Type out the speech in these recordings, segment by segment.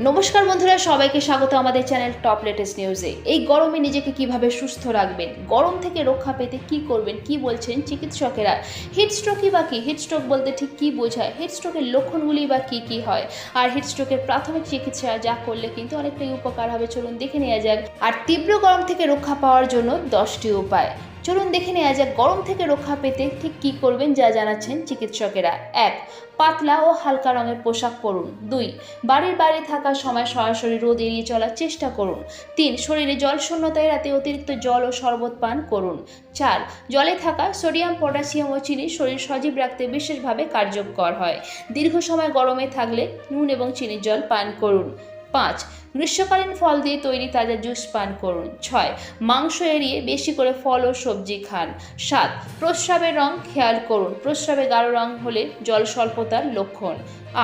নমস্কার বন্ধুরা, সবাইকে স্বাগত আমাদের চ্যানেল টপ লেটেস্ট নিউজে। এই গরমে নিজেকে কীভাবে সুস্থ রাখবেন? গরম থেকে রক্ষা পেতে কি করবেন? কি বলছেন চিকিৎসকেরা? হিটস্ট্রোকই বা কি? হিটস্ট্রোক বলতে ঠিক কি বোঝায়? হিটস্ট্রোকের লক্ষণগুলি বা কি কি হয়? আর হিটস্ট্রোকের প্রাথমিক চিকিৎসা যা করলে কিন্তু অনেকটাই উপকার হবে। চলুন দেখে নেওয়া যাক। আর তীব্র গরম থেকে রক্ষা পাওয়ার জন্য দশটি উপায়। চলুন দেখে নেওয়া যাক গরম থেকে রক্ষা পেতে ঠিক কি করবেন যা জানাচ্ছেন চিকিৎসকেরা। এক, পাতলা ও হালকা রঙের পোশাক পরুন। দুই, বাড়ির বাইরে থাকার সময় সরাসরি রোদ এড়িয়ে চলার চেষ্টা করুন। তিন, শরীরে জল শূন্যতা এড়াতে অতিরিক্ত জল ও শরবত পান করুন। চার, জলে থাকা সোডিয়াম, পটাশিয়াম ও চিনি শরীর সজীব রাখতে বিশেষভাবে কার্যকর হয়। দীর্ঘ সময় গরমে থাকলে নুন এবং চিনির জল পান করুন। পাঁচ, গ্রীষ্মকালীন ফল দিয়ে তৈরি তাজা জুস পান করুন। ছয়, মাংস এড়িয়ে বেশি করে ফল ও সবজি খান। সাত, প্রস্রাবের রং খেয়াল করুন। প্রস্রাবে গাঢ় রং হলে জল স্বল্পতার লক্ষণ।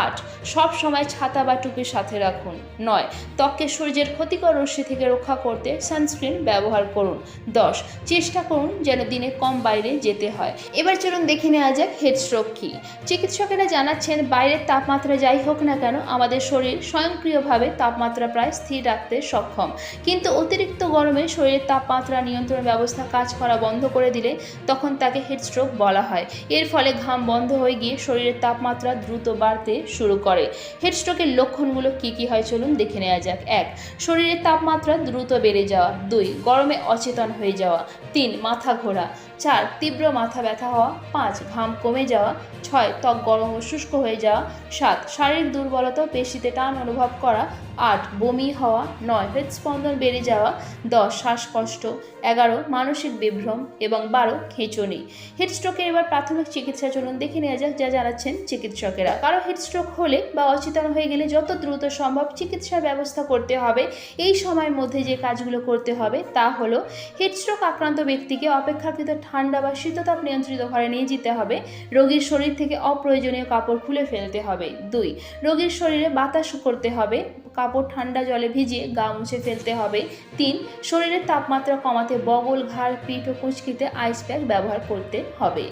আট, সব সময় ছাতা বা টুপির সাথে রাখুন। নয়, ত্বককে সূর্যের ক্ষতিকর রশ্মি থেকে রক্ষা করতে সানস্ক্রিন ব্যবহার করুন। দশ, চেষ্টা করুন যেন দিনে কম বাইরে যেতে হয়। এবার চলুন দেখে নেওয়া যাক হেডস্ট্রোক কী। চিকিৎসকেরা জানাচ্ছেন, বাইরের তাপমাত্রা যাই হোক না কেন আমাদের শরীর স্বয়ংক্রিয়ভাবে তাপমাত্রা প্রায় স্থির রাখতে সক্ষম। কিন্তু অতিরিক্ত গরমে শরীরের তাপমাত্রা নিয়ন্ত্রণ ব্যবস্থা কাজ করা বন্ধ করে দিলে তখন তাকে হেডস্ট্রোক বলা হয়। এর ফলে ঘাম বন্ধ হয়ে গিয়ে শরীরের তাপমাত্রা দ্রুত বাড়তে শুরু করে। হেডস্ট্রোকের লক্ষণগুলো কি কি হয় চলুন দেখে নেওয়া যাক। এক, শরীরের তাপমাত্রা দ্রুত বেড়ে যাওয়া। দুই, গরমে অচেতন হয়ে যাওয়া। তিন, মাথা ঘোরা। চার, তীব্র মাথা ব্যথা হওয়া। পাঁচ, ঘাম কমে যাওয়া। ছয়, ত্বক গরম ও শুষ্ক হয়ে যাওয়া। সাত, শারীরিক দুর্বলতা পেশিতে টান অনুভব করা আট, বমি হওয়া, নয় হৃদস্পন্দন বেড়ে যাওয়া, দশ, শ্বাসকষ্ট, এগারো, মানসিক বিভ্রম এবং বারো, খেঁচুনি। হিটস্ট্রোকের এবার প্রাথমিক চিকিৎসা চলুন দেখে নেওয়া যাক, যা জানাচ্ছেন চিকিৎসকেরা। কারও হিটস্ট্রোক হলে বা অচেতন হয়ে গেলে যত দ্রুত সম্ভব চিকিৎসার ব্যবস্থা করতে হবে। এই সময়ের মধ্যে যে কাজগুলো করতে হবে তা হলো হিটস্ট্রোক আক্রান্ত ব্যক্তিকে অপেক্ষাকৃত ঠান্ডা বা শীততাপ নিয়ন্ত্রিত ঘরে নিয়ে যেতে হবে। রোগীর শরীর থেকে অপ্রয়োজনীয় কাপড় খুলে ফেলতে হবে। দুই, রোগীর শরীরে বাতাস করতে হবে। কাপড় ঠান্ডা জলে ভিজিয়ে গা মুছে ফেলতে হবে। তিন, শরীরের তাপমাত্রা কমাতে বগল, ঘাড়, পিঠ ও কুঁচকিতে আইস প্যাক ব্যবহার করতে হবে।